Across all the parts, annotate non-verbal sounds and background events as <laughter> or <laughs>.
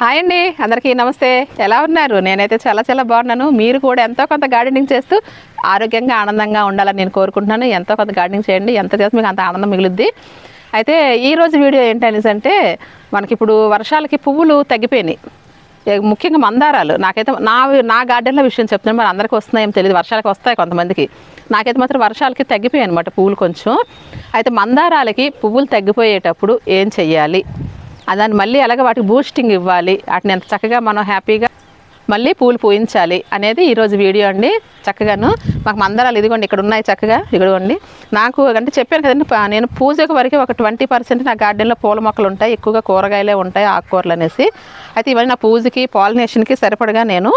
Hi అండి అందరికీ నమస్తే. ఎలా ఉన్నారు? నేనైతే చాలా చాలా బాగున్నాను. మీరు కూడా ఎంతో కొంత గార్డెనింగ్ చేస్తూ ఆరోగ్యంగా ఆనందంగా ఉండాలని నేను కోరుకుంటున్నాను. ఎంతో కొంత గార్డెనింగ్ చేయండి ఎంత చేస్తే మీకు అంత ఆనందం మిగులుద్ది. అయితే ఈరోజు వీడియో ఏంటనేసి అంటే మనకి ఇప్పుడు వర్షాలకి పువ్వులు తగ్గిపోయినాయి. ముఖ్యంగా మందారాలు. నాకైతే నా నా గార్డెన్లో విషయం చెప్తున్నాను మరి అందరికీ వస్తున్నాయేమో తెలియదు వర్షాలకి వస్తాయి కొంతమందికి. నాకైతే మాత్రం వర్షాలకి తగ్గిపోయాయి అనమాట పువ్వులు కొంచెం. అయితే మందారాలకి పువ్వులు తగ్గిపోయేటప్పుడు ఏం చెయ్యాలి? దాన్ని మళ్ళీ అలాగే వాటికి బూస్టింగ్ ఇవ్వాలి. వాటిని ఎంత చక్కగా మనం హ్యాపీగా మళ్ళీ పూలు పూయించాలి అనేది ఈరోజు వీడియో అండి. చక్కగాను మాకు మందరాలు ఇదిగోండి ఇక్కడ ఉన్నాయి చక్కగా. ఇదిగోండి. నాకు అంటే చెప్పాను కదండి నేను పూజకు వరకు ఒక ట్వంటీ పర్సెంట్ నా గార్డెన్లో పూల మొక్కలు ఉంటాయి ఎక్కువగా కూరగాయలే ఉంటాయి ఆకుకూరలు అనేసి. అయితే ఇవన్నీ నా పూజకి పాలినేషన్కి సరిపడగా నేను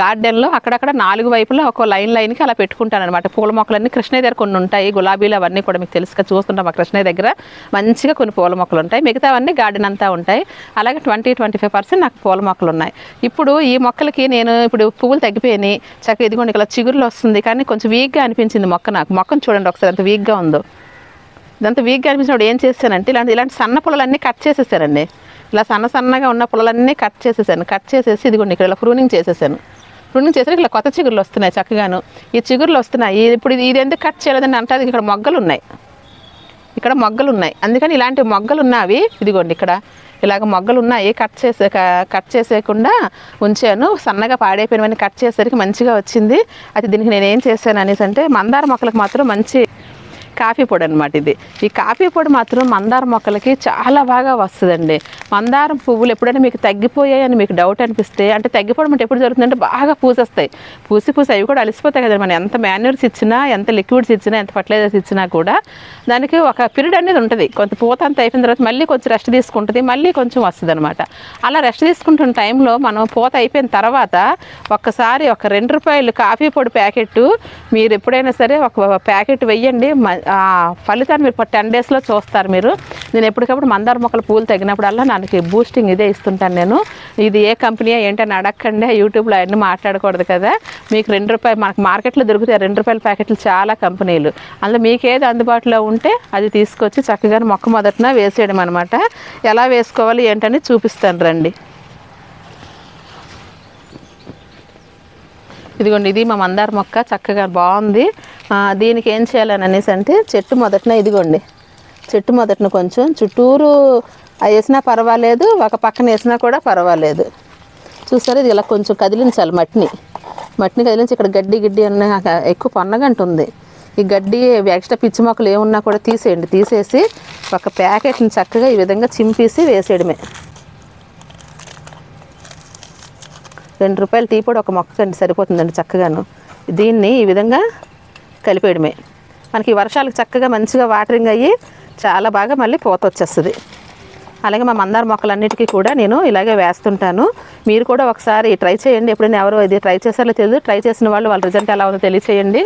గార్డెన్లో అక్కడక్కడ నాలుగు వైపులా ఒక లైన్ లైన్కి అలా పెట్టుకుంటాను అనమాట పూల మొక్కలన్నీ కృష్ణయ్య దగ్గర కొన్ని ఉంటాయి గులాబీలు అవన్నీ కూడా మీకు తెలుసుగా చూస్తుంటాం మా కృష్ణయ్య దగ్గర. మంచిగా కొన్ని పూల మొక్కలు ఉంటాయి మిగతావన్నీ గార్డెన్ అంతా ఉంటాయి. అలాగే ట్వంటీ ట్వంటీ ఫైవ్ పర్సెంట్ నాకు పూల మొక్కలు ఉన్నాయి. ఇప్పుడు ఈ మొక్కలకి నేను ఇప్పుడు పువ్వులు తగ్గిపోయినాయి చక్కగా ఇదిగోండి ఇలా చిగురులు వస్తుంది కానీ కొంచెం వీక్గా అనిపించింది మొక్క నాకు. మొక్కను చూడండి ఒకసారి అంత వీక్ వీక్గా ఉందో. ఇదంతా వీక్గా అనిపించినప్పుడు ఏం చేశానంటే ఇలాంటి ఇలాంటి సన్న పొలాలన్నీ కట్ చేసేసానండి. ఇలా సన్న సన్నగా ఉన్న పొలాలన్నీ కట్ చేసేసాను. కట్ చేసేసి ఇదిగోండి ఇక్కడ ఇలా ప్రూనింగ్ చేసేసాను. ప్రూనింగ్ చేసిన ఇలా కొత్త చిగురులు వస్తున్నాయి చక్కగాను. ఈ చిగురులు వస్తున్నాయి. ఇప్పుడు ఇది ఎందుకు కట్ చేయలేదని అంటే ఇక్కడ మొగ్గలు ఉన్నాయి ఇక్కడ మొగ్గలు ఉన్నాయి అందుకని ఇలాంటి మొగ్గలు ఉన్నవి ఇదిగోండి ఇక్కడ ఇలాగ మొగ్గలు ఉన్నాయి కట్ చేసే కట్ చేసేయకుండా ఉంచాను. సన్నగా పాడైపోయినవన్నీ కట్ చేసేసరికి మంచిగా వచ్చింది. అయితే దీనికి నేను ఏం చేశాను అనేసి అంటే మందార మొక్కలకు మాత్రం మంచి కాఫీ పొడి అనమాట ఇది. ఈ కాఫీ పొడి మాత్రం మందార మొక్కలకి చాలా బాగా వస్తుందండి. మందారం పువ్వులు ఎప్పుడైనా మీకు తగ్గిపోయాయి అని మీకు డౌట్ అనిపిస్తే అంటే తగ్గిపోవడం అంటే ఎప్పుడు జరుగుతుందంటే బాగా పూసేస్తాయి. పూసి పూసి అవి కూడా అలసిపోతాయి కదండి. మనం ఎంత మాన్యూర్స్ ఇచ్చినా ఎంత లిక్విడ్స్ ఇచ్చినా ఎంత ఫర్టిలైజర్స్ ఇచ్చినా కూడా దానికి ఒక పీరియడ్ అనేది ఉంటుంది. కొంత పూత అంత అయిపోయిన తర్వాత మళ్ళీ కొంచెం రెస్ట్ తీసుకుంటుంది మళ్ళీ కొంచెం వస్తుంది అనమాట అలా రెస్ట్ తీసుకుంటున్న టైంలో మనం పూత అయిపోయిన తర్వాత ఒక్కసారి ఒక రెండు రూపాయలు కాఫీ పొడి ప్యాకెట్ మీరు ఎప్పుడైనా సరే ఒక ప్యాకెట్ వెయ్యండి. మ- ఫలితాన్ని మీరు టెన్ డేస్లో చూస్తారు మీరు. నేను ఎప్పటికప్పుడు మందార మొక్కలు పూలు తగినప్పుడల్లా నాకు బూస్టింగ్ ఇదే ఇస్తుంటాను నేను. ఇది ఏ కంపెనీ ఏంటని అడగకండి. యూట్యూబ్లో అవన్నీ మాట్లాడకూడదు కదా. మీకు రెండు రూపాయలు మనకు మార్కెట్లో దొరుకుతాయి. రెండు రూపాయల ప్యాకెట్లు చాలా కంపెనీలు. అందులో మీకు ఏది అందుబాటులో ఉంటే అది తీసుకొచ్చి చక్కగా మొక్క మొదటన వేసేయడం అనమాట ఎలా వేసుకోవాలి ఏంటని చూపిస్తాను రండి. ఇదిగోండి ఇది మా మందార మొక్క చక్కగా బాగుంది. దీనికి ఏం చేయాలని అనేసి అంటే చెట్టు మొదటన ఇదిగోండి చెట్టు మొదటన కొంచెం చుట్టూరు వేసినా పర్వాలేదు ఒక పక్కన వేసినా కూడా పర్వాలేదు. చూసారు ఇది ఇలా కొంచెం కదిలించాలి మట్టిని. మట్టిని కదిలించి ఇక్కడ గడ్డి గిడ్డి అన్న ఎక్కువ పొన్నగంట ఉంది. ఈ గడ్డి ఎక్స్ట్రా పిచ్చి మొక్కలు ఏమున్నా కూడా తీసేయండి. తీసేసి ఒక ప్యాకెట్ని చక్కగా ఈ విధంగా చింపేసి వేసేయడమే. రెండు రూపాయలు టీ పొడి ఒక మొక్కకండి సరిపోతుందండి చక్కగాను. దీన్ని ఈ విధంగా కలిపేయడమే. మనకి వర్షాలకు చక్కగా మంచిగా వాటరింగ్ అయ్యి చాలా బాగా మళ్ళీ పోత వచ్చేస్తుంది. అలాగే మా మందార మొక్కలన్నిటికీ కూడా నేను ఇలాగే వేస్తుంటాను. మీరు కూడా ఒకసారి ట్రై చేయండి. ఎప్పుడైనా ఎవరో ఇది ట్రై చేశారో తెలియదు ట్రై చేసిన వాళ్ళు వాళ్ళ రిజల్ట్ ఎలా ఉందో తెలియచేయండి.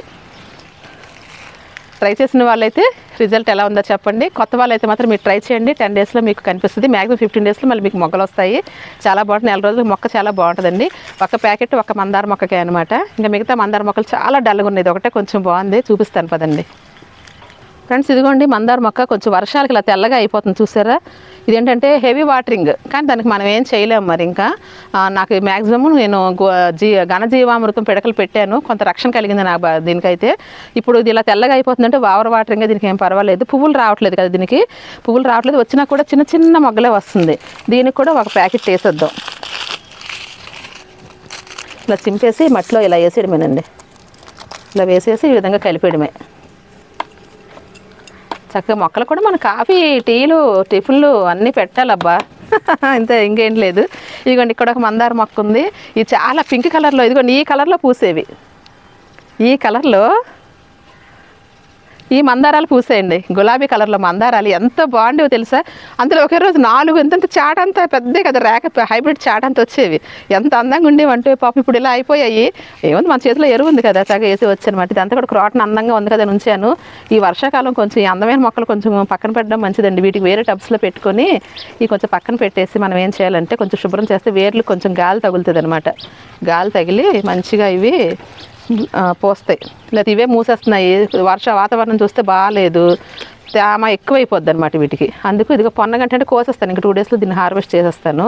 ట్రై చేసిన వాళ్ళైతే రిజల్ట్ ఎలా ఉందో చెప్పండి. కొత్త వాళ్ళైతే మాత్రం మీరు ట్రై చేయండి. టెన్ డేస్లో మీకు కనిపిస్తుంది. మ్యాక్సిమం ఫిఫ్టీన్ డేస్లో మళ్ళీ మీకు మొగ్గలు వస్తాయి. చాలా బాగుంటుంది. నెల రోజులు మొక్క చాలా బాగుంటుందండి. ఒక ప్యాకెట్ ఒక మందార మొక్కకే అనమాట ఇంకా మిగతా మందార మొక్కలు చాలా డల్గా ఉన్నాయి. ఇది ఒకటే కొంచెం బాగుంది. చూపిస్తాను పదండి. ఫ్రెండ్స్ ఇదిగోండి మందార మొక్క. కొంచెం వర్షాలకి ఇలా తెల్లగా అయిపోతుంది. చూసారా? ఇదేంటంటే హెవీ వాటరింగ్. కానీ దానికి మనం ఏం చేయలేము మరి ఇంకా. నాకు మ్యాక్సిమం నేను గో- జీ ఘనజీవామృతం పిడకలు పెట్టాను. కొంత రక్షణ కలిగింది నాకు దీనికైతే. ఇప్పుడు ఇది ఇలా తెల్లగా అయిపోతుందంటే వావర్ వాటరింగ్ దీనికి ఏం పర్వాలేదు. పువ్వులు రావట్లేదు కదా దీనికి. పువ్వులు రావట్లేదు. వచ్చినా కూడా చిన్న చిన్న మొగ్గలే వస్తుంది. దీనికి కూడా ఒక ప్యాకెట్ వేసేద్దాం ఇలా చింపేసి మట్టిలో ఇలా వేసేయడమేనండి. ఇలా వేసేసి ఈ విధంగా కలిపేయడమే. చక్కగా మొక్కలు కూడా మన కాఫీ టీలు టిఫిన్లు అన్నీ పెట్టాలబ్బా. <laughs> ఇంతే ఇంకేం లేదు. ఇదిగోండి ఇక్కడ ఒక మందార మొక్క ఉంది. ఇది చాలా పింక్ కలర్లో ఇదిగోండి ఈ కలర్లో పూసేవి. ఈ కలర్లో ఈ మందారాలు పూసేయండి. గులాబీ కలర్లో మందారాలు ఎంత బాగుండేవో తెలుసా? అందులో ఒకే రోజు నాలుగు ఎంత చాట అంతా పెద్ద కదా రేక హైబ్రిడ్ చాట అంతా వచ్చేవి. ఎంత అందంగా ఉండేవి అంటే పాపం ఇప్పుడు ఇలా అయిపోయాయి. ఏముంది మన చేతిలో ఎరువు ఉంది కదా చక్కగా వేసి వచ్చానమాట ఇదంతా కూడా క్రాటన్ అందంగా ఉంది కదా ఉంచాను. ఈ వర్షాకాలం కొంచెం అందమైన మొక్కలు కొంచెం పక్కన పెట్టడం మంచిదండి. వీటికి వేరే టబ్స్లో పెట్టుకొని ఈ కొంచెం పక్కన పెట్టేసి మనం ఏం చేయాలంటే కొంచెం శుభ్రం చేస్తే వేర్లు కొంచెం గాలి తగులుతుంది అనమాట. గాలి తగిలి మంచిగా ఇవి పోస్తాయి. లేకపోతే ఇవే మూసేస్తున్నాయి. వర్ష వాతావరణం చూస్తే బాగాలేదు తేమ ఎక్కువైపోద్ది అనమాట వీటికి. అందుకు ఇదిగో పొన్నగంట అంటే కోసేస్తాను. ఇంకా టూ డేస్లో దీన్ని హార్వెస్ట్ చేసేస్తాను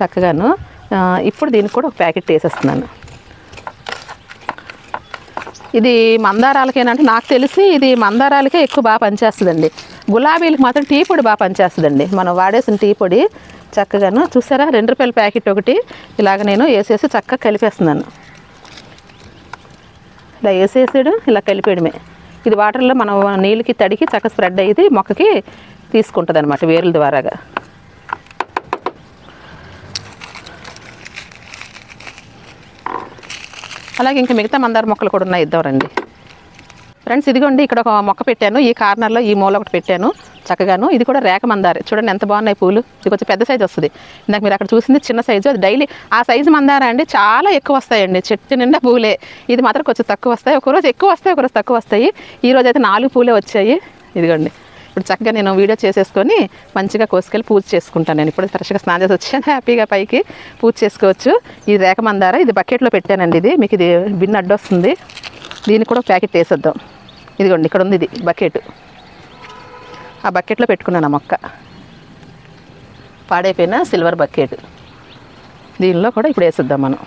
చక్కగాను. ఇప్పుడు దీనికి కూడా ఒక ప్యాకెట్ వేసేస్తున్నాను. ఇది మందారాలకేనంటే నాకు తెలిసి ఇది మందారాలకే ఎక్కువ బాగా పనిచేస్తుందండి. గులాబీలకు మాత్రం టీ పొడి బాగా పనిచేస్తుందండి. మనం వాడేసిన టీ పొడి చక్కగాను. చూసారా? రెండు రూపాయల ప్యాకెట్ ఒకటి ఇలాగ నేను వేసేసి చక్కగా కలిపేస్తున్నాను. ఇలా వేసేసాడు ఇలా కలిపేయడమే. ఇది వాటర్లో మనం నీళ్ళకి తడికి చక్కగా స్ప్రెడ్ అయ్యి మొక్కకి తీసుకుంటుంది అనమాట వేరుల ద్వారాగా. అలాగే ఇంకా మిగతా మందార మొక్కలు కూడా ఉన్నాయి. ఇద్దాం రండి. ఫ్రెండ్స్ ఇదిగోండి ఇక్కడ ఒక మొక్క పెట్టాను. ఈ కార్నర్లో ఈ మూల ఒకటి పెట్టాను. చక్కగాను. ఇది కూడా రేఖ మందార. చూడండి ఎంత బాగున్నాయి పూలు. ఇది కొంచెం పెద్ద సైజు వస్తుంది. ఇందాక మీరు అక్కడ చూసింది చిన్న సైజు. అది డైలీ ఆ సైజు మందార అండి చాలా ఎక్కువ వస్తాయండి. చెట్టు నిండా పూలే. ఇది మాత్రం కొంచెం తక్కువ వస్తాయి. ఒకరోజు ఎక్కువ వస్తాయి ఒకరోజు తక్కువ వస్తాయి. ఈ రోజు అయితే నాలుగు పూలే వచ్చాయి. ఇదిగోండి. ఇప్పుడు చక్కగా నేను వీడియో చేసేసుకొని మంచిగా కోసుకెళ్ళి పూజ చేసుకుంటాను నేను. ఇప్పుడు ఫ్రెష్గా స్నానం చేసి వచ్చాను. హ్యాపీగా పైకి పూజ చేసుకోవచ్చు. ఈ రేఖ మందార ఇది బకెట్లో పెట్టానండి ఇది. మీకు ఇది బిన్ అడ్డొస్తుంది. దీనికి కూడా ప్యాకెట్ వేసేద్దాం. ఇదిగోండి ఇక్కడ ఉంది ఇది బకెట్. ఆ బకెట్లో పెట్టుకున్నాను ఆ మొక్క. పాడైపోయిన సిల్వర్ బకెట్. దీనిలో కూడా ఇప్పుడు వేసిద్దాం మనం.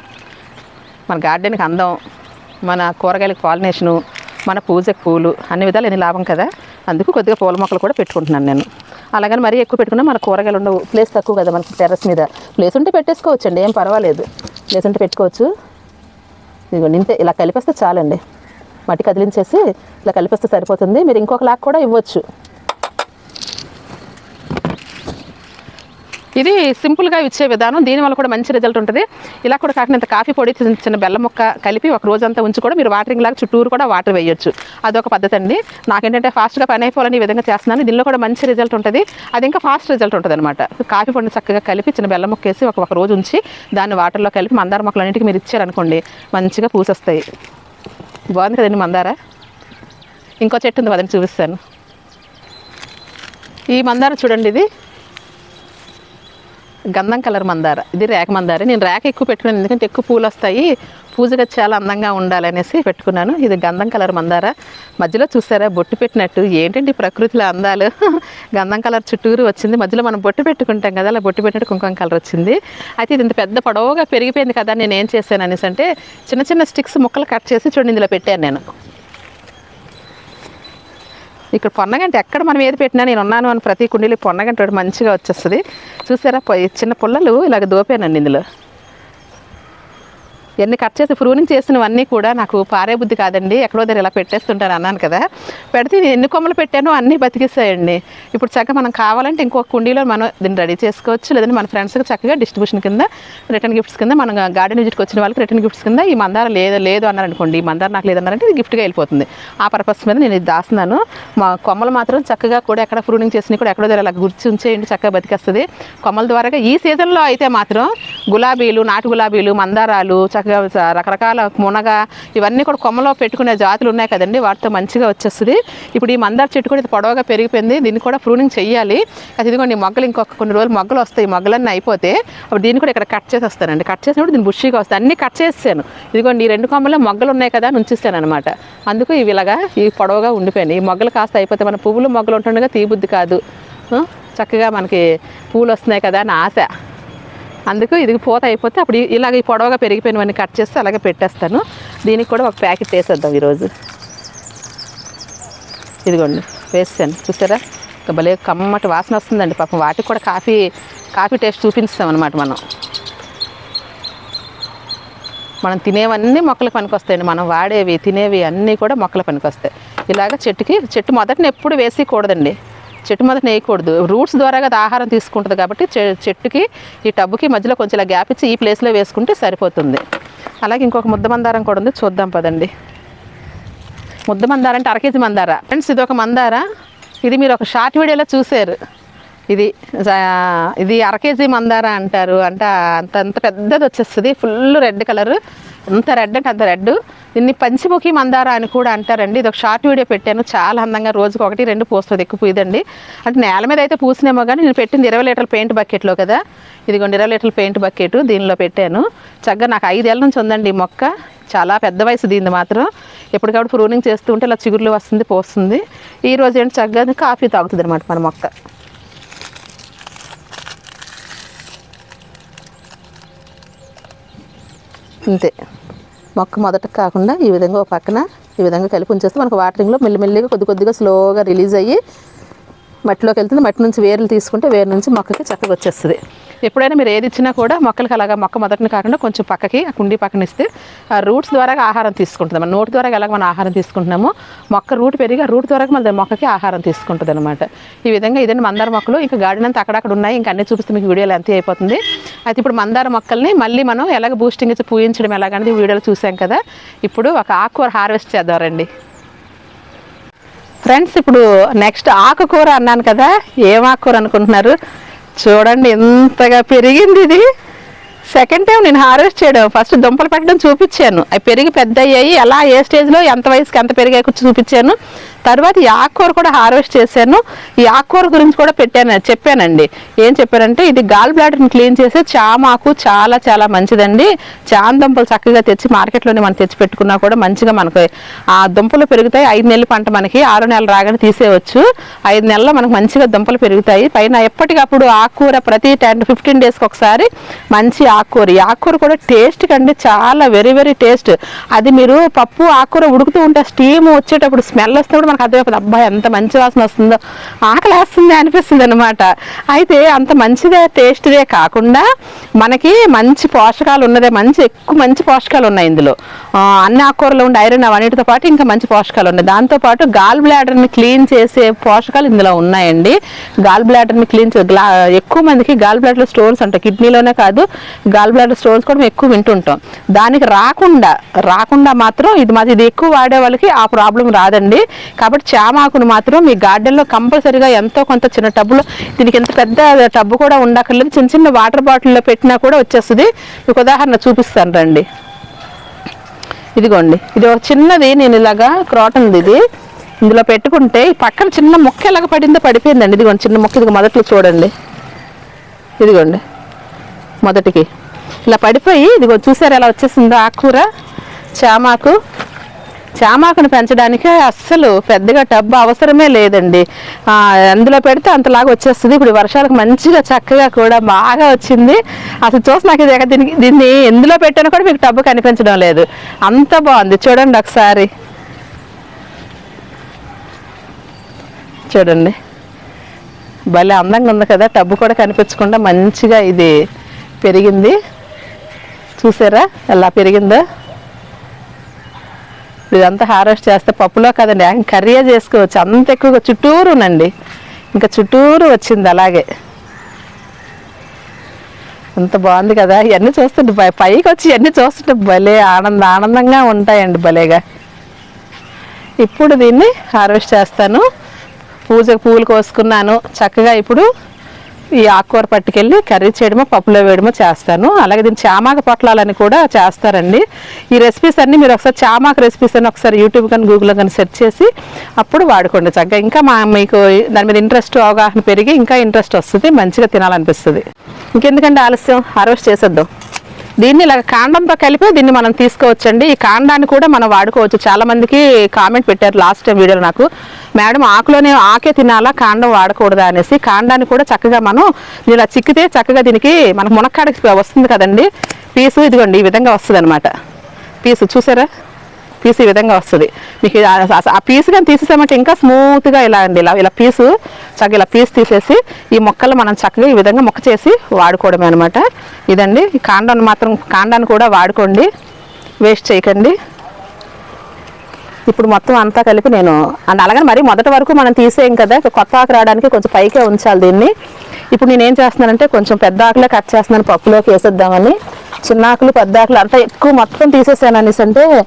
మన గార్డెన్కి అందం మన కూరగాయలకు పాలినేషను మన పూజకు పూలు అన్ని విధాలు ఎన్ని లాభం కదా? అందుకు కొద్దిగా పూల మొక్కలు కూడా పెట్టుకుంటున్నాను నేను. అలాగని మరీ ఎక్కువ పెట్టుకున్నా మన కూరగాయలు ఉండవు. ప్లేస్ తక్కువ కదా మనకి టెర్రస్ మీద. ప్లేస్ ఉంటే పెట్టేసుకోవచ్చు అండి ఏం పర్వాలేదు. ప్లేస్ ఉంటే పెట్టుకోవచ్చు. ఇదిగోండి ఇంతే. ఇలా కలిపేస్తే చాలండి. మట్టి కదిలించేసి ఇలా కలిపేస్తే సరిపోతుంది. మీరు ఇంకొక లాక్ కూడా ఇవ్వచ్చు. ఇది సింపుల్గా ఇచ్చే విధానం. దీనివల్ల కూడా మంచి రిజల్ట్ ఉంటుంది. ఇలా కూడా కాకుండా ఇంత కాఫీ పొడి చిన్న చిన్న బెల్లం ముక్క కలిపి ఒక రోజంతా ఉంచి కూడా మీరు వాటరింగ్ లాగా చుట్టూరు కూడా వాటర్ వేయొచ్చు. అదొక పద్ధతి అండి. నాకేంటంటే ఫాస్ట్గా పని అయిపోవాలని ఈ విధంగా చేస్తున్నాను. దీనిలో కూడా మంచి రిజల్ట్ ఉంటుంది. అది ఇంకా ఫాస్ట్ రిజల్ట్ ఉంటుంది అనమాట కాఫీ పొడిని చక్కగా కలిపి చిన్న బెల్లం ముక్క వేసి ఒక ఒక రోజు ఉంచి దాన్ని వాటర్లో కలిపి మందార మొక్కలన్నింటికి మీరు ఇచ్చారనుకోండి మంచిగా పూసొస్తాయి. బాగుంది కదండి మందార? ఇంకో చెట్టు ఉంది అదని చూపిస్తాను. ఈ మందార చూడండి ఇది. గంధం కలర్ మందార. ఇది రేఖ మందార. నేను రేఖ ఎక్కువ పెట్టుకున్నాను. ఎందుకంటే ఎక్కువ పూలు వస్తాయి పూజగా చాలా అందంగా ఉండాలనేసి పెట్టుకున్నాను. ఇది గంధం కలర్ మందార. మధ్యలో చూసారా? బొట్టు పెట్టినట్టు. ఏంటంటే ఈ ప్రకృతిలో అందాలు? <laughs> గంధం కలర్ చుట్టూరు వచ్చింది. మధ్యలో మనం బొట్టు పెట్టుకుంటాం కదా? అలా బొట్టు పెట్టినట్టు కుంకుమ కలర్ వచ్చింది. అయితే ఇది ఇంత పెద్ద పొడవుగా పెరిగిపోయింది కదా? నేను ఏం చేశాను అనేసి అంటే చిన్న చిన్న స్టిక్స్ ముక్కలు కట్ చేసి చూడండి ఇందులో పెట్టాను నేను. ఇక్కడ పొన్నగంట ఎక్కడ మనం ఏది పెట్టినా నేను ఉన్నాను అని ప్రతి కుండీలో పొన్నగంట ఒకటి మంచిగా వచ్చేస్తుంది. చూసారా చిన్న పుల్లలు ఇలాగ దోపానండి ఇందులో. ఇవన్నీ కట్ చేసి ప్రూనింగ్ చేసినవన్నీ కూడా నాకు పారే బుద్ధి కాదండి. ఎక్కడో దగ్గర ఇలా పెట్టేస్తుంటాను అన్నాను కదా. పెడితే నేను ఎన్ని కొమ్మలు పెట్టానో అన్నీ బతికిస్తాయండి ఇప్పుడు చక్కగా మనం కావాలంటే ఇంకొక కుండీలో మనం దీన్ని రెడీ చేసుకోవచ్చు. లేదంటే మన ఫ్రెండ్స్కి చక్కగా డిస్ట్రిబ్యూషన్ కింద రిటర్న్ గిఫ్ట్స్ కింద మనం గార్డెన్ విజిట్కి వచ్చిన వాళ్ళకి రిటర్న్ గిఫ్ట్స్ కింద ఈ మందార లేదు లేదు అన్నారనుకోండి ఈ మందార నాకు లేదన్నారంటే ఇది గిఫ్ట్గా వెళ్ళిపోతుంది. ఆ పర్పస్ మీద నేను ఇది దాస్తున్నాను. మా కొమ్మలు మాత్రం చక్కగా కూడా ఎక్కడ ప్రూనింగ్ చేసినా కూడా ఎక్కడో దగ్గర అలా గుర్చి ఉంచేయండి చక్కగా బతికేస్తుంది. కొమ్మల ద్వారా ఈ సీజన్లో అయితే మాత్రం గులాబీలు నాటు గులాబీలు మందారాలు చక్కగా రకరకాల మునగ ఇవన్నీ కూడా కొమ్మలో పెట్టుకునే జాతులు ఉన్నాయి కదండి. వాటితో మంచిగా వచ్చేస్తుంది. ఇప్పుడు ఈ మందార చెట్టు కూడా ఇది పొడవగా పెరిగిపోయింది. దీన్ని కూడా ప్రూనింగ్ చేయాలి అది ఇదిగోండి మొగ్గలు ఇంకొక కొన్ని రోజులు మొగ్గలు వస్తాయి. మొగ్గలన్నీ అయిపోతే అప్పుడు దీన్ని కూడా ఇక్కడ కట్ చేసి వస్తానండి కట్ చేసినప్పుడు దీన్ని బుషిగా వస్తాయి. అన్నీ కట్ చేసాను ఇదిగోండి ఈ రెండు కొమ్మలో మొగ్గలు ఉన్నాయి కదా అని ఉంచిస్తాను అనమాట అందుకు ఇవి ఇలాగా ఈ పొడవగా ఉండిపోయినాయి. ఈ మొగ్గలు కాస్త అయిపోతే మన పువ్వులు మొగ్గలు ఉంటుండగా తీబుద్ది కాదు. చక్కగా మనకి పూలు వస్తున్నాయి కదా అని ఆశ. అందుకు ఇది పూత అయిపోతే అప్పుడు ఇలాగ ఈ పొడవగా పెరిగిపోయినవన్నీ కట్ చేస్తే అలాగే పెట్టేస్తాను. దీనికి కూడా ఒక ప్యాకెట్ వేసేద్దాం ఈరోజు. ఇదిగోండి వేసాను. చూసారా? ఇంకా భలే కమ్మటి వాసన వస్తుందండి పాపం. వాటికి కూడా కాఫీ కాఫీ టేస్ట్ చూపిస్తాం మనం. మనం తినేవన్నీ మొక్కలు పనికి వస్తాయండి. మనం వాడేవి తినేవి అన్నీ కూడా మొక్కల పనికొస్తాయి ఇలాగ చెట్టుకి చెట్టు మొదటిని ఎప్పుడు వేసేయకూడదండి. చెట్టు మొదట వేయకూడదు రూట్స్ ద్వారా కదా ఆహారం తీసుకుంటుంది కాబట్టి చె- చెట్టుకి ఈ టబ్బుకి మధ్యలో కొంచెం ఇలా గ్యాప్ ఇచ్చి ఈ ప్లేస్లో వేసుకుంటే సరిపోతుంది. అలాగే ఇంకొక ముద్ద మందారం కూడా ఉంది. చూద్దాం పదండి. ముద్ద మందార అంటే అరకేజీ మందార. ఫ్రెండ్స్ ఇది ఒక మందార. ఇది మీరు ఒక షార్ట్ వీడియోలో చూసారు ఇది ఇది అరకేజీ మందార అంటారు. అంటే అంత అంత పెద్దది వచ్చేస్తుంది. ఫుల్ రెడ్ కలర్ ఎంత రెడ్ అంటే అంత రెడ్. దీన్ని పంచిముఖి మందార అని కూడా అంటారండి. ఇది ఒక షార్ట్ వీడియో పెట్టాను. చాలా అందంగా రోజుకు ఒకటి రెండు పోస్తుంది. ఎక్కువ పూయదండి అంటే నేల మీద అయితే పూసినేమో కానీ నేను పెట్టింది ఇరవై లీటర్ల పెయింట్ బకెట్లో కదా. ఇదిగోండి ఇరవై లీటర్ల పెయింట్ బకెట్ దీనిలో పెట్టాను. చక్కగా నాకు ఐదేళ్ళ నుంచి ఉందండి ఈ మొక్క. చాలా పెద్ద వయసు దీన్ని మాత్రం. ఎప్పటికప్పుడు ప్రూనింగ్ చేస్తూ ఉంటే ఇలా చిగుర్లు వస్తుంది పోస్తుంది. ఈ రోజు ఏంటి? చక్కగా కాఫీ తాగుతుంది అనమాట మన మొక్క. అంతే. మొక్క మొదట కాకుండా ఈ విధంగా ఒక పక్కన ఈ విధంగా కలిపి ఉంచేస్తే మనకు వాటరింగ్లో మెల్లిమెల్లిగా కొద్ది కొద్దిగా స్లోగా రిలీజ్ అయ్యి మట్టిలోకి వెళ్తుంది. మట్టి నుంచి వేర్లు తీసుకుంటే వేరు నుంచి మొక్కకి చక్కగా వచ్చేస్తుంది. ఎప్పుడైనా మీరు ఏది ఇచ్చినా కూడా మొక్కలకి అలాగా మొక్క మొదటిని కాకుండా కొంచెం పక్కకి ఆ కుండీ పక్కన ఇస్తే ఆ రూట్స్ ద్వారా ఆహారం తీసుకుంటుంది. మన నోటి ద్వారా ఎలాగ మనం ఆహారం తీసుకుంటున్నామో మొక్క రూట్ పెరిగి ఆ రూట్ ద్వారా మళ్ళీ మొక్కకి ఆహారం తీసుకుంటుంది అనమాట ఈ విధంగా ఇదండి మందార మొక్కలు ఇంకా గార్డెన్ అంతా అక్కడక్కడ ఉన్నాయి ఇంకా అన్ని చూపిస్తే మీకు వీడియోలు ఎంత అయిపోతుంది. అయితే ఇప్పుడు మందార మొక్కల్ని మళ్ళీ మనం ఎలాగ బూస్టింగ్ ఇచ్చి పూయించడం ఎలాగనేది వీడియోలో చూసాం కదా. ఇప్పుడు ఒక ఆకుకూర హార్వెస్ట్ చేద్దాం రండి. ఫ్రెండ్స్ ఇప్పుడు నెక్స్ట్ ఆకుకూర అన్నాను కదా ఏం ఆకుకూర అనుకుంటున్నారు? చూడండి ఎంతగా పెరిగింది ఇది. సెకండ్ టైం నేను హార్వెస్ట్ చేయడం. ఫస్ట్ దుంపలు పెట్టడం చూపించాను. అవి పెరిగి పెద్ద అయ్యాయి ఎలా ఏ స్టేజ్లో ఎంత వయసుకి ఎంత పెరిగాయి చూపించాను. తర్వాత ఈ ఆకుకూర కూడా హార్వెస్ట్ చేశాను. ఈ ఆకుకూర గురించి కూడా పెట్టాను చెప్పానండి. ఏం చెప్పారంటే ఇది గాల్ బ్లాడర్ని క్లీన్ చేసే చామాకు చాలా చాలా మంచిదండి. చామ దుంపలు చక్కగా తెచ్చి మార్కెట్లోనే మనం తెచ్చి పెట్టుకున్నా కూడా మంచిగా మనకు ఆ దుంపలు పెరుగుతాయి. ఐదు నెలల పంట మనకి ఆరు నెలలు రాగానే తీసేయవచ్చు ఐదు నెలల్లో మనకు మంచిగా దుంపలు పెరుగుతాయి. పైన ఎప్పటికప్పుడు ఆకుకూర ప్రతి టెన్ ఫిఫ్టీన్ డేస్కి ఒకసారి మంచి ఆకుకూర. ఈ ఆకుకూర కూడా టేస్ట్ కంటే చాలా వెరీ వెరీ టేస్ట్. అది మీరు పప్పు ఆకుకూర ఉడుకుతూ ఉంటే స్టీమ్ వచ్చేటప్పుడు స్మెల్ వస్తే కూడా మనకు అర్థమైపోతుంది అబ్బాయి ఎంత మంచి వాసన వస్తుందో. ఆకలి వేస్తుంది అనిపిస్తుంది అనమాట అయితే అంత మంచిదే టేస్ట్దే కాకుండా మనకి మంచి పోషకాలు ఉన్నదే మంచి ఎక్కువ మంచి పోషకాలు ఉన్నాయి ఇందులో. అన్ని ఆకుకూరలో ఉండే ఐరన్ అవన్నిటితో పాటు ఇంకా మంచి పోషకాలు ఉన్నాయి. దాంతోపాటు గాల్ బ్లాడర్ని క్లీన్ చేసే పోషకాలు ఇందులో ఉన్నాయండి. గాల్ బ్లాడర్ని క్లీన్ ఎక్కువ మందికి గాల్ బ్లాడర్ స్టోన్స్ ఉంటాయి. కిడ్నీలోనే కాదు గాల్ బ్లాడర్ స్టోన్స్ కూడా ఎక్కువ వింటుంటాం. దానికి రాకుండా రాకుండా మాత్రం ఇది మాది ఇది ఎక్కువ వాడే వాళ్ళకి ఆ ప్రాబ్లం రాదండి. కాబట్టి చామాకును మాత్రం మీ గార్డెన్లో కంపల్సరీగా ఎంతో కొంత చిన్న టబ్బులో దీనికి ఎంత పెద్ద టబ్బు కూడా ఉండక్కర్లేదు. చిన్న చిన్న వాటర్ బాటిల్లో పెట్టినా కూడా వచ్చేస్తుంది. మీకు ఉదాహరణ చూపిస్తాను రండి. ఇదిగోండి. ఇది ఒక చిన్నది నేను ఇలాగా క్రాటన్ది ఇది. ఇందులో పెట్టుకుంటే పక్కన చిన్న మొక్క ఎలాగ పడిందో పడిపోయిందండి. ఇదిగోండి చిన్న మొక్క ఇది మొదట్లో చూడండి. ఇదిగోండి. మొదటికి. ఇలా పడిపోయి ఇదిగో చూసారు ఎలా వచ్చేసిందో ఆకుకూర చామాకు. చామాకును పెంచడానికి అస్సలు పెద్దగా టబ్బు అవసరమే లేదండి. అందులో పెడితే అంతలాగా వచ్చేస్తుంది. ఇప్పుడు వర్షాలకు మంచిగా చక్కగా కూడా బాగా వచ్చింది. అసలు చూసి నాకు ఇది ఎక్కడ దీనికి దీన్ని ఎందులో పెట్టాను కూడా మీకు టబ్బు కనిపించడం లేదు. అంత బాగుంది. చూడండి ఒకసారి. చూడండి. భలే అందంగా ఉంది కదా. టబ్బు కూడా కనిపించకుండా మంచిగా ఇది పెరిగింది. చూసారా? ఎలా పెరిగిందో? ఇదంతా హార్వెస్ట్ చేస్తే పప్పులో కదండి కర్రీ కర్రీయే చేసుకోవచ్చు. అంత ఎక్కువగా చుట్టూరునండి ఇంకా చుట్టూరు వచ్చింది అలాగే. అంత బాగుంది కదా. ఇవన్నీ చూస్తుంటే పైకి వచ్చి ఇవన్నీ చూస్తుంటే భలే ఆనంద ఆనందంగా ఉంటాయండి భలేగా. ఇప్పుడు దీన్ని హార్వెస్ట్ చేస్తాను. పూజకు పూలు కోసుకున్నాను. చక్కగా ఇప్పుడు ఈ ఆకుకూర పట్టుకెళ్ళి కర్రీ చేయడమో పప్పులో వేయడమో చేస్తాను. అలాగే దీన్ని చామాక పొట్లాలని కూడా చేస్తారండి. ఈ రెసిపీస్ అన్నీ మీరు ఒకసారి చామాక రెసిపీస్ అని ఒకసారి యూట్యూబ్ కానీ గూగుల్లో కానీ సెర్చ్ చేసి అప్పుడు వాడుకోండి చక్కగా. ఇంకా మా మీకు దాని మీద ఇంట్రెస్ట్ అవగాహన పెరిగి ఇంకా ఇంట్రెస్ట్ వస్తుంది మంచిగా తినాలనిపిస్తుంది. ఇంకెందుకంటే ఆలస్యం? హార్వెస్ట్ చేసేద్దాం. దీన్ని ఇలా కాండంతో కలిపి దీన్ని మనం తీసుకోవచ్చండి. ఈ కాండాన్ని కూడా మనం వాడుకోవచ్చు. చాలా మందికి కామెంట్ పెట్టారు లాస్ట్ టైం వీడియోలో నాకు. మేడం ఆకులోనే ఆకే తినాలా కాండం వాడకూడదా అనేసి. కాండాన్ని కూడా చక్కగా మనం ఇలా చిక్కితే చక్కగా దీనికి మనకు మునక్కాడకి వస్తుంది కదండి. పీసు ఇదిగోండి ఈ విధంగా వస్తుంది పీసు చూసారా? పీస్ ఈ విధంగా వస్తుంది. మీకు ఆ- పీస్ కానీ తీసేసామంటే ఇంకా స్మూత్గా ఇలా అండి ఇలా ఇలా పీసు చక్కగా ఇలా పీస్ తీసేసి ఈ మొక్కలు మనం చక్కగా ఈ విధంగా మొక్క చేసి వాడుకోవడమే అనమాట ఇదండి. కాండాన్ని మాత్రం కాండాన్ని కూడా వాడుకోండి. వేస్ట్ చేయకండి. ఇప్పుడు మొత్తం అంతా కలిపి నేను అండ్ అలాగని మరి మొదటి వరకు మనం తీసేయం కదా. కొత్త ఆకు రావడానికి కొంచెం పైకే ఉంచాలి దీన్ని. ఇప్పుడు నేను ఏం చేస్తున్నానంటే కొంచెం పెద్ద ఆకులే కట్ చేస్తున్నాను పప్పులోకి వేసేద్దామని. చిన్న ఆకులు పెద్ద ఆకులు అంతా ఎక్కువ మొత్తం తీసేసాను అనేసి అంటే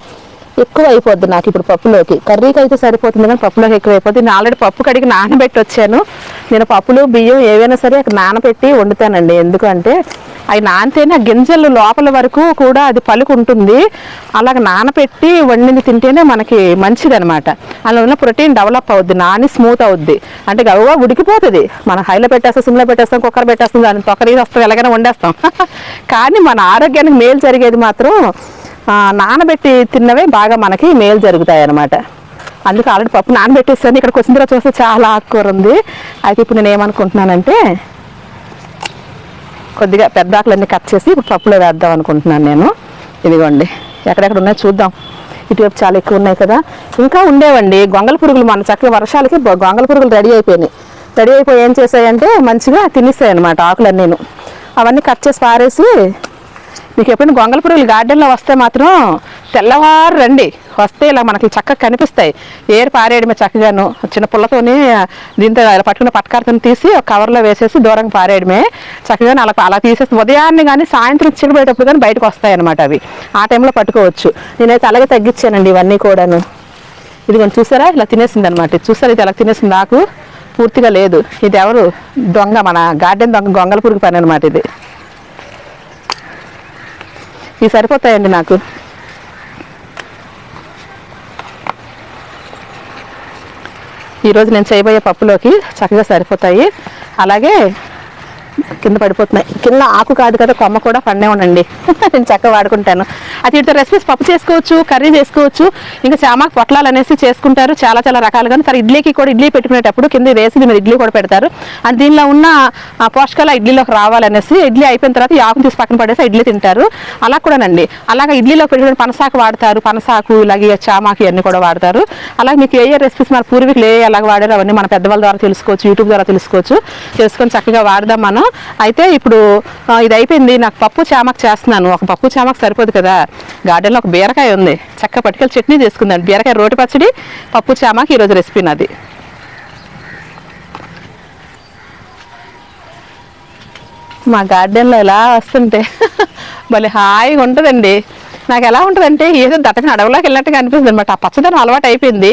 ఎక్కువ అయిపోద్ది నాకు ఇప్పుడు పప్పులోకి. కర్రీకి అయితే సరిపోతుంది కానీ పప్పులోకి ఎక్కువ అయిపోతుంది నేను ఆల్రెడీ పప్పు కడిగి నానబెట్టి వచ్చాను నేను పప్పులు బియ్యం ఏవైనా సరే అక్కడ నానబెట్టి వండుతానండి. ఎందుకంటే అవి నానితేనే ఆ గింజలు లోపల వరకు కూడా అది పలుకు ఉంటుంది అలాగ నానబెట్టి వండింది తింటేనే మనకి మంచిదనమాట. అందులో ఉన్న ప్రోటీన్ డెవలప్ అవుద్ది నాని స్మూత్ అవుద్ది. అంటే గవ్వ ఉడికిపోతుంది. మనం హైలో పెట్టేస్తాం సిమ్లో పెట్టేస్తాం కుక్కర్ పెట్టేస్తాం దాన్ని తొక్కరీది వస్తాం ఎలాగైనా వండేస్తాం. <laughs> కానీ మన ఆరోగ్యానికి మేలు జరిగేది మాత్రం నానబెట్టి తిన్నవే బాగా మనకి మేలు జరుగుతాయి అన్నమాట అందుకే ఆల్రెడీ పప్పు నానబెట్టేస్తాను ఇక్కడికి వచ్చిన తర్వాత చూస్తే చాలా ఆకుకూర ఉంది అయితే ఇప్పుడు నేను ఏమనుకుంటున్నానంటే కొద్దిగా పెద్ద ఆకులన్నీ కట్ చేసి ఇప్పుడు పప్పులో వేద్దాం అనుకుంటున్నాను నేను. ఇదిగోండి ఎక్కడెక్కడ ఉన్నాయో చూద్దాం. ఇటువైపు చాలా ఎక్కువ ఉన్నాయి కదా. ఇంకా ఉండేవండి. గొంగల పురుగులు మన చక్కగా వర్షాలకి గొంగల పురుగులు రెడీ అయిపోయినాయి. రెడీ అయిపోయి ఏం చేసాయంటే మంచిగా తినేస్తాయి అనమాట ఆకులన్నీను. అవన్నీ కట్ చేసి పారేసి మీకు ఎప్పుడైనా గొంగల పురుగులు గార్డెన్లో వస్తే మాత్రం తెల్లవారు రండి. వస్తే ఇలా మనకి చక్కగా కనిపిస్తాయి. ఏరు పారేయడమే చక్కగాను చిన్న పుల్లతోని దీంతో ఇలా పట్టుకున్న పట్కారతో తీసి ఒక కవర్లో వేసేసి దూరంగా పారేయడమే చక్కగా అలా అలా తీసేసి ఉదయాన్నే కానీ సాయంత్రం చిన్నపోయేటప్పుడు కానీ బయటకు వస్తాయి అనమాట అవి. ఆ టైంలో పట్టుకోవచ్చు. నేనైతే అలాగే తగ్గించానండి ఇవన్నీ కూడాను. ఇది కొంచెం చూసారా? ఇలా తినేసింది అనమాట చూసారా? ఇది అలా తినేసింది? నాకు పూర్తిగా లేదు. ఇది ఎవరు? దొంగ మన గార్డెన్ దొంగ గొంగల పురుగు పని అనమాట ఇది. ఇవి సరిపోతాయండి నాకు. ఈరోజు నేను చేయబోయే పప్పులోకి చక్కగా సరిపోతాయి. అలాగే కింద పడిపోతున్నాయి. కింద ఆకు కాదు కదా కొమ్మ కూడా పండే ఉండండి. <laughs> నేను చక్కగా వాడుకుంటాను. అది వీటితో రెసిపీస్ పప్పు చేసుకోవచ్చు కర్రీ చేసుకోవచ్చు ఇంకా చామాకు పొట్లాలు అనేసి చేసుకుంటారు చాలా చాలా రకాలుగా తర్వాత ఇడ్లీకి కూడా ఇడ్లీ పెట్టుకునేటప్పుడు కింద వేసి మీరు ఇడ్లీ కూడా పెడతారు. అది దీనిలో ఉన్న పోషకాలు ఇడ్లీలోకి రావాలనేసి ఇడ్లీ అయిపోయిన తర్వాత ఈ ఆకుని తీసి పక్కన పడేసి ఇడ్లీ తింటారు. అలా కూడానండి. అలాగే ఇడ్లీలో పెట్టుకునే పనసాకు వాడతారు. పనసాకు ఇలాగే చామాకు ఇవన్నీ కూడా వాడతారు. అలాగే మీకు ఏ ఏ రెసిపీస్ మన పూర్వీకులు ఏ ఎలాగ వాడారు అవన్నీ మన పెద్దవాళ్ళ ద్వారా తెలుసుకోవచ్చు యూట్యూబ్ ద్వారా తెలుసుకోవచ్చు. తెలుసుకొని చక్కగా వాడదాం మనం. అయితే ఇప్పుడు ఇది అయిపోయింది నాకు పప్పు చామకు చేస్తున్నాను. ఒక పప్పు చామకు సరిపోదు కదా. గార్డెన్లో ఒక బీరకాయ ఉంది. చక్క పట్టుకెళ్ళి చట్నీ చేసుకుందాం. బీరకాయ రోటి పచ్చడి పప్పు చామకి ఈరోజు రెసిపీ నాది. మా గార్డెన్లో ఎలా వస్తుంటే <laughs> భలే హాయిగా ఉంటుందండి. నాకు ఎలా ఉంటుందంటే ఏదో దట్టమైన అడవిలోకి వెళ్ళినట్టుగా అనిపిస్తుంది అనమాట ఆ పచ్చదనం అలవాటు అయిపోయింది.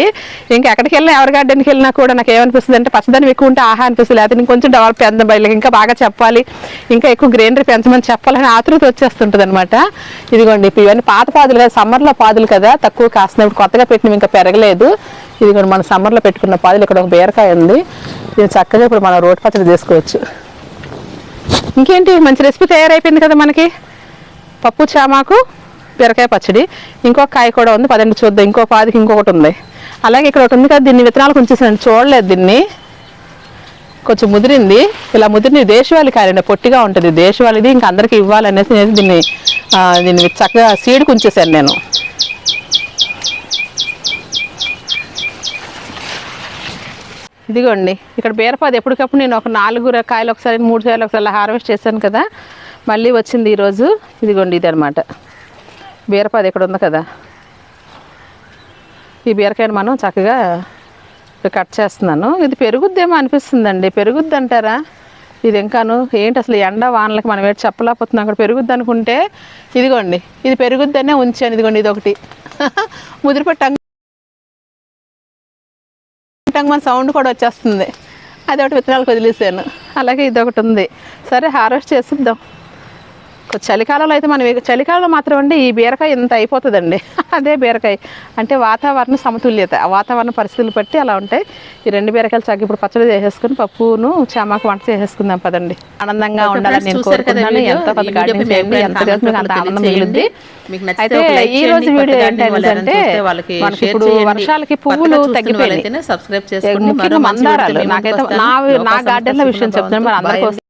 ఇంకా ఎక్కడికి వెళ్ళినా ఎవరి గార్డెన్కి వెళ్ళినా కూడా నాకు ఏమనిపిస్తుంది అంటే పచ్చదనం ఎక్కువ ఉంటే ఆహా అనిపిస్తుంది. లేకపోతే ఇంకొంచెం డెవలప్ చేద్దాం బయలు ఇంకా బాగా చెప్పాలి. ఇంకా ఎక్కువ గ్రీనరీ పెంచమని చెప్పాలని ఆతృత వచ్చేస్తుంటుంది అనమాట ఇదిగోండి ఇప్పుడు ఇవన్నీ పాత పాదులు కదా సమ్మర్లో పాదులు కదా. తక్కువ కాసినప్పుడు కొత్తగా పెట్టినవి ఇంకా పెరగలేదు. ఇదిగోండి మన సమ్మర్లో పెట్టుకున్న పాదులు ఇక్కడ ఒక బీరకాయ ఉంది. ఇది చక్కగా ఇప్పుడు మనం రోడ్ పచ్చడి చేసుకోవచ్చు. ఇంకేంటి మంచి రెసిపీ తయారైపోయింది కదా మనకి. పప్పు చామాకు. బీరకాయ పచ్చడి ఇంకొక కాయ కూడా ఉంది పదండి చూద్దాం. ఇంకో పాదికి ఇంకొకటి ఉంది. అలాగే ఇక్కడ ఒకటి ఉంది కదా దీన్ని విత్తనాలు కొంచెం చూడలేదు దీన్ని. కొంచెం ముదిరింది. ఇలా ముదిరిన దేశవాళి కాయలండి పొట్టిగా ఉంటుంది. దేశవాళిది ఇంకా అందరికీ ఇవ్వాలనేసి నేను దీన్ని దీన్ని చక్కగా సీడ్ ఉంచేసాను నేను. ఇదిగోండి ఇక్కడ బీరపాది ఎప్పటికప్పుడు నేను ఒక నాలుగు కాయలు ఒకసారి మూడు కాయలు ఒకసారి హార్వెస్ట్ చేశాను కదా. మళ్ళీ వచ్చింది ఈరోజు. ఇదిగోండి ఇది అనమాట బీరపాది ఇక్కడ ఉంది కదా. ఈ బీరకాయను మనం చక్కగా కట్ చేస్తున్నాను. ఇది పెరుగుద్దేమో అనిపిస్తుందండి. పెరుగుద్ది అంటారా ఇది ఇంకాను ఏంటి అసలు ఎండ వానలకి మనం ఏంటి చెప్పలేకపోతున్నాం. అక్కడ పెరుగుద్ది అనుకుంటే ఇదిగోండి ఇది పెరుగుద్దనే ఉంచాను. ఇదిగోండి ఇది ఒకటి <laughs> ముదిరిపెట్టాం టంగ్ మన సౌండ్ కూడా వచ్చేస్తుంది. అది ఒకటి విత్తనాలకు వదిలేసాను. అలాగే ఇది ఒకటి ఉంది. సరే హార్వెస్ట్ చేసిద్దాం. చలికాలంలో అయితే మనం చలికాలంలో మాత్రం అండి ఈ బీరకాయ ఇంత అయిపోతుందండి. <laughs> అదే బీరకాయ. అంటే వాతావరణ సమతుల్యత. వాతావరణ పరిస్థితులు బట్టి అలా ఉంటాయి. ఈ రెండు బీరకాయలు చక్కగా ఇప్పుడు పచ్చడి చేసేసుకుని పప్పును చామాకు వంట చేసేసుకుందాం పదండి. ఆనందంగా ఉండాలని నేను కోరుకుంటున్నాను. ఎంత చేయండి. ఎంత మీకు అంత ఆనందం నచ్చితే అయితే ఈ రోజు వీడియో ఏంటంటే మనకి ఇప్పుడు. వర్షాలకి పువ్వులు తగ్గిపోయినాయి. ముఖ్యంగా మందారాలు. నాకైతే నా. నా గార్డెన్లో సమస్త విషయం చెప్తున్నాను మరి. అందరికీ